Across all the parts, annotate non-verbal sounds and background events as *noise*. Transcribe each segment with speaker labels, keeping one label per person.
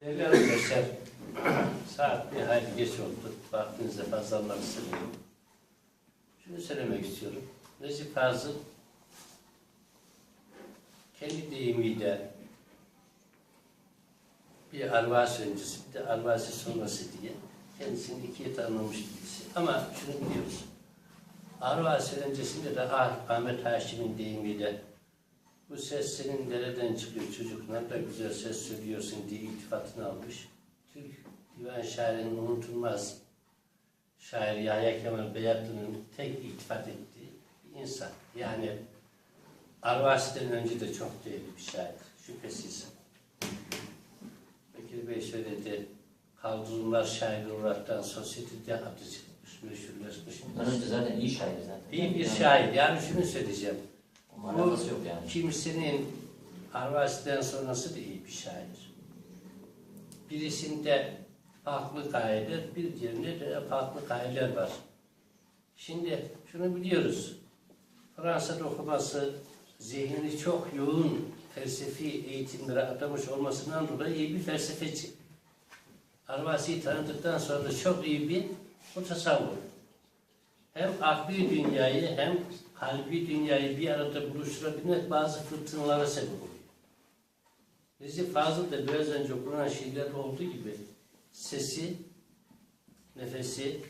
Speaker 1: Değerli arkadaşlar, *clears throat* saat bir hayli geç oldu. Vaktinize fazla almak istemiyorum. Şunu söylemek istiyorum. Necip Fazıl kendi deyimiyle bir arvasi öncesi, bir de arvasi sonrası diye kendisini ikiye tanımlamış birisi. Ama şunu biliyoruz. Arvasi öncesinde de Ah- Ahmet Haşim'in deyimiyle bu ses senin nereden çıkıyor çocuk ne kadar güzel ses söylüyorsun diye iltifatını almış. Türk divan şairinin unutulmaz şair Yahya Kemal Beyatlı'nın tek iltifat ettiği bir insan. Yani Arvasi'den önce de çok değerli bir şair. Şüphesiz. Bekir Bey söyledi. Kaldırımlar şairi olaraktan sosyetede adı çıkmış, meşhurlaşmış.
Speaker 2: Ondan önce zaten iyi şair zaten.
Speaker 1: İyi bir şair. Yani şunu söyleyeceğim.
Speaker 2: Alakası yok yani.
Speaker 1: Kimsenin Arvasi'den sonrası da iyi bir şair. Birisinde farklı gayeler, bir diğerinde de farklı gayeler var. Şimdi şunu biliyoruz. Fransa'da okuması zihnini çok yoğun felsefi eğitimlere adamış olmasından dolayı iyi bir felsefeci. Arvasi'yi tanıdıktan sonra çok iyi bir mutasavvur hem akli dünyayı hem kalbi dünyayı bir arada buluşturabilmek bazı fırtınalara sebep oluyor. Necip Fazıl da biraz önce okunan şiirler olduğu gibi sesi, nefesi,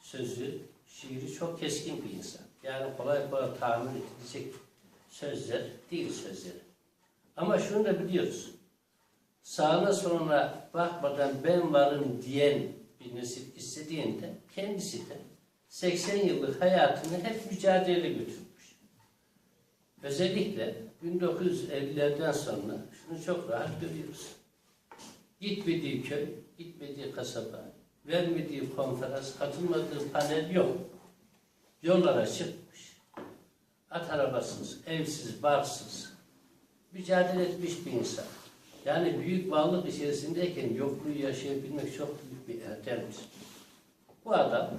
Speaker 1: sözü, şiiri çok keskin bir insan. Yani kolay kolay tahammül edilecek sözler değil sözleri. Ama şunu da biliyoruz. Sağına soluna bakmadan ben varım diyen bir nesil istediğinde kendisi de 80 yıllık hayatını hep mücadele götürmüş. Özellikle 1950'lerden sonra şunu çok rahat görüyoruz. Gitmediği köy, gitmediği kasaba, vermediği konferans, katılmadığı panel yok. Yollara çıkmış. At arabasız, evsiz, barsız. Mücadele etmiş bir insan. Yani büyük varlık içerisindeyken yokluğu yaşayabilmek çok büyük bir erdemdir. Bu adam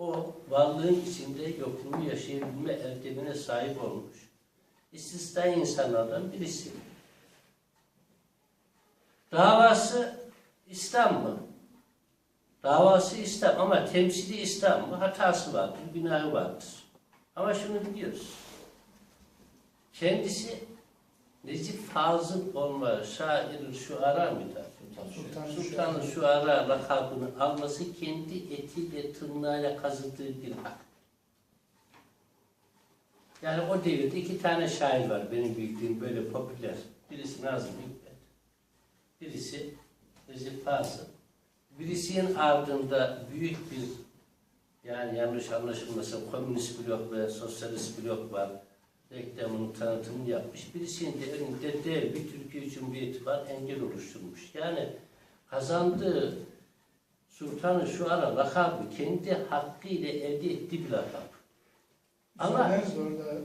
Speaker 1: o varlığın içinde yokluğu yaşayabilme erdemine sahip olmuş. İstisna insanlardan birisi. Davası İslam mı? Davası İslam ama temsili İslam mı? Hatası vardır, günahı vardır. Ama şunu biliyoruz. Kendisi Necip Fazıl olma şairin şu ara mıydı?
Speaker 3: Sultan
Speaker 1: Sultanın şu ara lakabını alması kendi etiyle tırnağıyla kazıdığı bir hak. Yani o devirde iki tane şair var benim bildiğim böyle popüler. Birisi Nazım Hikmet. Birisi Recep Fazıl. Birisinin ardında büyük bir yani yanlış anlaşılmasın komünist blok ve sosyalist blok var. Reklamını, tanıtımını yapmış. Birisinin de önünde dev bir Türkiye Cumhuriyeti var, engel oluşturmuş. Yani kazandığı Sultanı şu ara lakabı kendi hakkıyla elde ettiği bir lakap. Ama
Speaker 3: orada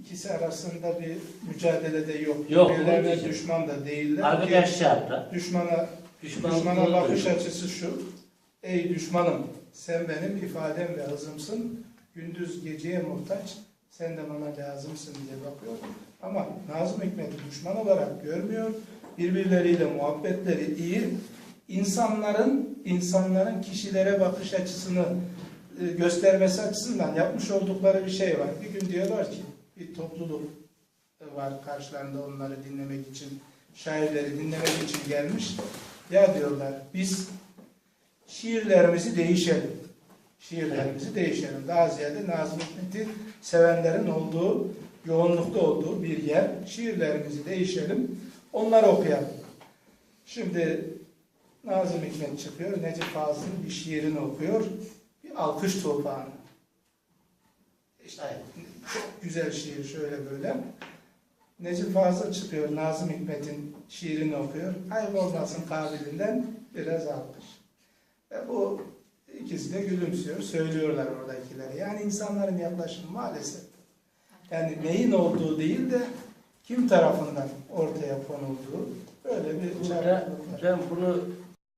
Speaker 3: ikisi arasında bir mücadelede yok.
Speaker 1: Yok,
Speaker 3: Birbirlerine düşman da değiller.
Speaker 1: arkadaşlar
Speaker 3: Düşmana,
Speaker 1: düşman
Speaker 3: düşmana bakış açısı şu. Ey düşmanım sen benim ifadem ve hızımsın. Gündüz geceye muhtaç. Sen de bana lazımsın diye bakıyor. Ama Nazım Hikmet'i düşman olarak görmüyor. Birbirleriyle muhabbetleri iyi. İnsanların insanların kişilere bakış açısını e, göstermesi açısından yapmış oldukları bir şey var. Bir gün diyorlar ki bir topluluk var karşılarında onları dinlemek için, şairleri dinlemek için gelmiş. Ya diyorlar biz şiirlerimizi değişelim. Şiirlerimizi değişelim. Daha ziyade Nazım Hikmet'i sevenlerin olduğu, yoğunlukta olduğu bir yer. Şiirlerimizi değişelim. Onları okuyalım. Şimdi Nazım Hikmet çıkıyor. Necip Fazıl'ın bir şiirini okuyor. Bir alkış tufanı. İşte çok güzel şiir şöyle böyle. Necip Fazıl çıkıyor Nazım Hikmet'in şiirini okuyor. Ayıp olmasın kabilinden biraz alkış. Ve bu ikisi de gülümsüyor. Söylüyorlar oradakileri. Yani insanların yaklaşımı maalesef. Yani neyin olduğu değil de kim tarafından ortaya konulduğu böyle bir çarpıklık var.
Speaker 1: ben bunu